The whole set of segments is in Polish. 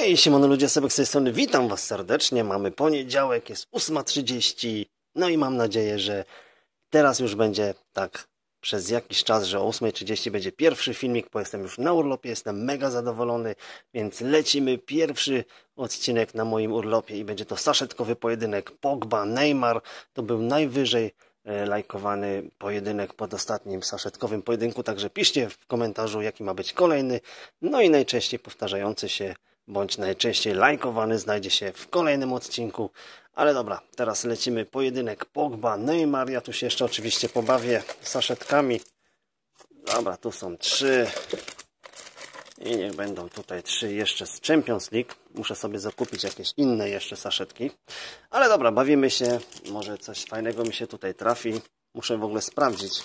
Hej, siemano ludzie, Sebek z tej strony, witam was serdecznie, mamy poniedziałek, jest 8.30, no i mam nadzieję, że teraz już będzie tak przez jakiś czas, że o 8.30 będzie pierwszy filmik, bo jestem już na urlopie, jestem mega zadowolony, więc lecimy. Pierwszy odcinek na moim urlopie i będzie to saszetkowy pojedynek Pogba, Neymar, to był najwyżej e, lajkowany pojedynek pod ostatnim saszetkowym pojedynku, także piszcie w komentarzu jaki ma być kolejny, no i najczęściej powtarzający się bądź najczęściej lajkowany znajdzie się w kolejnym odcinku. Ale dobra, teraz lecimy pojedynek Pogba, Neymar. Ja tu się jeszcze oczywiście pobawię saszetkami. Dobra, tu są trzy. I niech będą tutaj trzy jeszcze z Champions League. Muszę sobie zakupić jakieś inne jeszcze saszetki. Ale dobra, bawimy się. Może coś fajnego mi się tutaj trafi. Muszę w ogóle sprawdzić,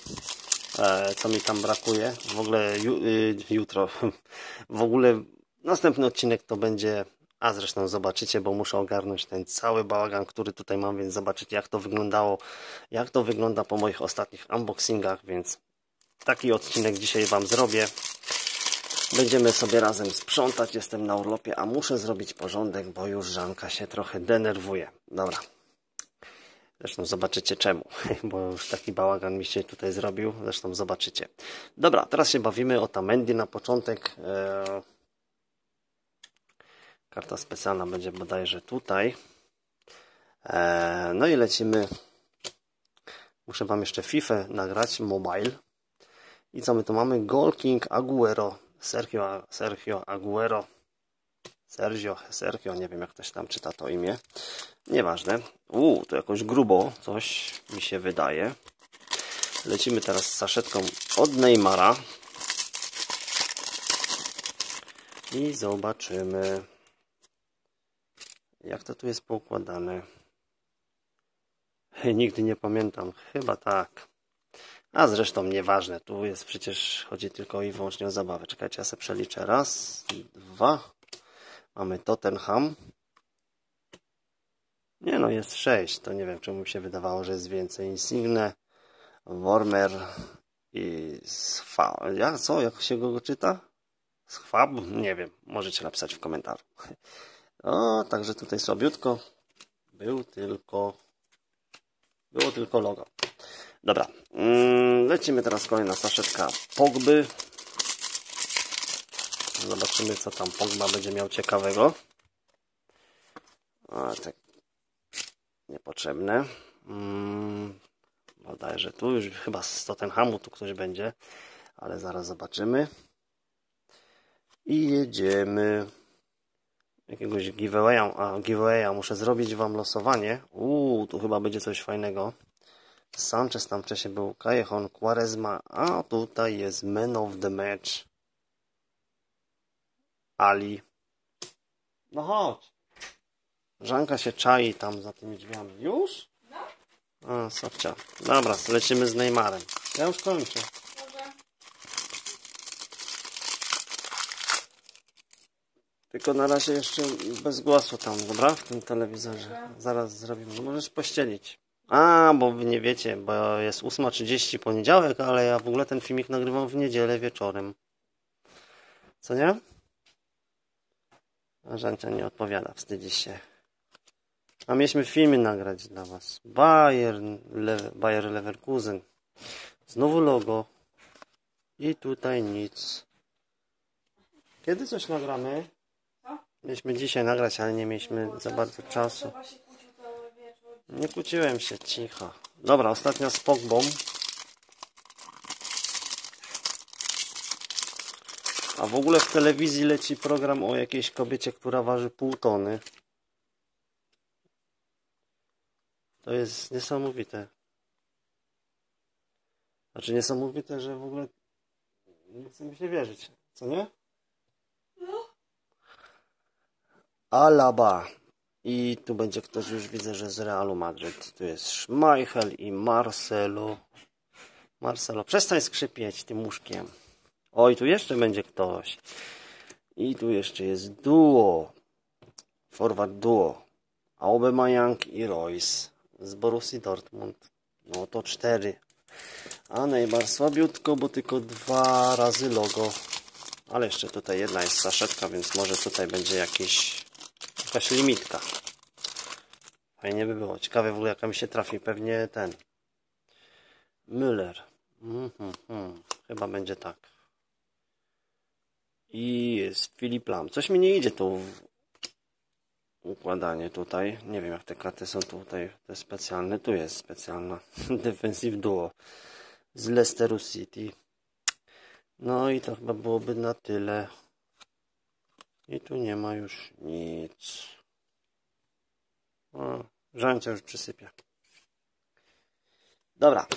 e, co mi tam brakuje. W ogóle y, jutro. W ogóle Następny odcinek to będzie, a zresztą zobaczycie, bo muszę ogarnąć ten cały bałagan, który tutaj mam, więc zobaczycie jak to wyglądało, jak to wygląda po moich ostatnich unboxingach, więc taki odcinek dzisiaj Wam zrobię. Będziemy sobie razem sprzątać, jestem na urlopie, a muszę zrobić porządek, bo już Żanka się trochę denerwuje. Dobra. Zresztą zobaczycie czemu, bo już taki bałagan mi się tutaj zrobił. Zresztą zobaczycie. Dobra, teraz się bawimy o Tamendi na początek. Eee Karta specjalna będzie bodajże tutaj. E, no i lecimy. Muszę Wam jeszcze FIFA nagrać, mobile. I co my tu mamy? Goal King Aguero. Sergio, Sergio Aguero. Sergio, Sergio, nie wiem jak ktoś tam czyta to imię. Nieważne. Uuu, to jakoś grubo coś mi się wydaje. Lecimy teraz z saszetką od Neymara. I zobaczymy. Jak to tu jest poukładane? Nigdy nie pamiętam. Chyba tak. A zresztą nieważne. Tu jest przecież, chodzi tylko i wyłącznie o zabawę. Czekajcie, ja sobie przeliczę. Raz, dwa. Mamy Tottenham. Nie no, jest sześć. To nie wiem, czemu mi się wydawało, że jest więcej. Insigne, Wormer i Schwab. Ja, co? Jak się go czyta? Schwab? Nie wiem. Możecie napisać w komentarzu. O, także tutaj słabiutko. Był tylko... Było tylko logo. Dobra. Mm, lecimy teraz kolejna saszetka Pogby. Zobaczymy, co tam Pogba będzie miał ciekawego. A, tak. Niepotrzebne. Mm, bodajże tu już chyba z Tottenhamu tu ktoś będzie. Ale zaraz zobaczymy. I jedziemy jakiegoś giveawaya, a giveawaya muszę zrobić wam losowanie. Uuu, tu chyba będzie coś fajnego. Sanchez tam wcześniej był, Callejon, Quaresma, a tutaj jest man of the match. Ali. No chodź. Żanka się czai tam za tymi drzwiami. Już? No. A, Sofcia. Dobra, lecimy z Neymarem. Ja już kończę. Tylko na razie jeszcze bez głosu tam, dobra? W tym telewizorze. Zaraz zrobimy. Możesz pościelić. A, bo wy nie wiecie, bo jest 8.30 poniedziałek, ale ja w ogóle ten filmik nagrywam w niedzielę wieczorem. Co nie? A Żancia nie odpowiada, wstydzi się. A mieliśmy filmy nagrać dla was. Bayern, Le Bayer Leverkusen. Znowu logo. I tutaj nic. Kiedy coś nagramy? Mieliśmy dzisiaj nagrać, ale nie mieliśmy za bardzo czasu. Nie kłóciłem się, cicho. Dobra, ostatnia z Pogbą. A w ogóle w telewizji leci program o jakiejś kobiecie, która waży pół tony. To jest niesamowite. Znaczy niesamowite, że w ogóle nie chce mi się wierzyć. Co nie? Alaba. I tu będzie ktoś, już widzę, że z Realu Madryt. Tu jest Schmeichel i Marcelo. Marcelo, przestań skrzypieć tym łóżkiem. Oj, tu jeszcze będzie ktoś. I tu jeszcze jest duo. Forward duo. Aubameyang i Royce z Borussii Dortmund. No to cztery. A najbardziej słabiutko, bo tylko dwa razy logo. Ale jeszcze tutaj jedna jest saszetka, więc może tutaj będzie jakiś, jakaś limitka. Fajnie by było. Ciekawe w ogóle jaka mi się trafi. Pewnie ten. Müller. Mhm, mhm. Chyba będzie tak. I jest Filip Lam. Coś mi nie idzie tu układanie tutaj. Nie wiem jak te karty są tutaj te specjalne. Tu jest specjalna. Defensive Duo z Leicesteru City. No i to chyba byłoby na tyle. I tu nie ma już nic. O, żańcia już przysypia. Dobra.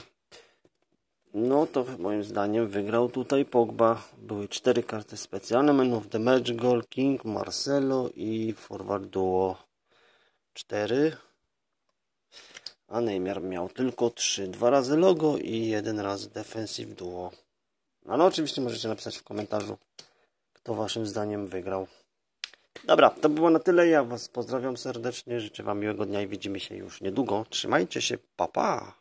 No to moim zdaniem wygrał tutaj Pogba. Były cztery karty specjalne. Man of the Match, Goal, King, Marcelo i Forward Duo. Cztery. A Neymar miał tylko trzy. Dwa razy logo i jeden raz Defensive Duo. No, ale oczywiście możecie napisać w komentarzu, kto waszym zdaniem wygrał. Dobra, to było na tyle. Ja was pozdrawiam serdecznie. Życzę wam miłego dnia i widzimy się już niedługo. Trzymajcie się. Pa, pa.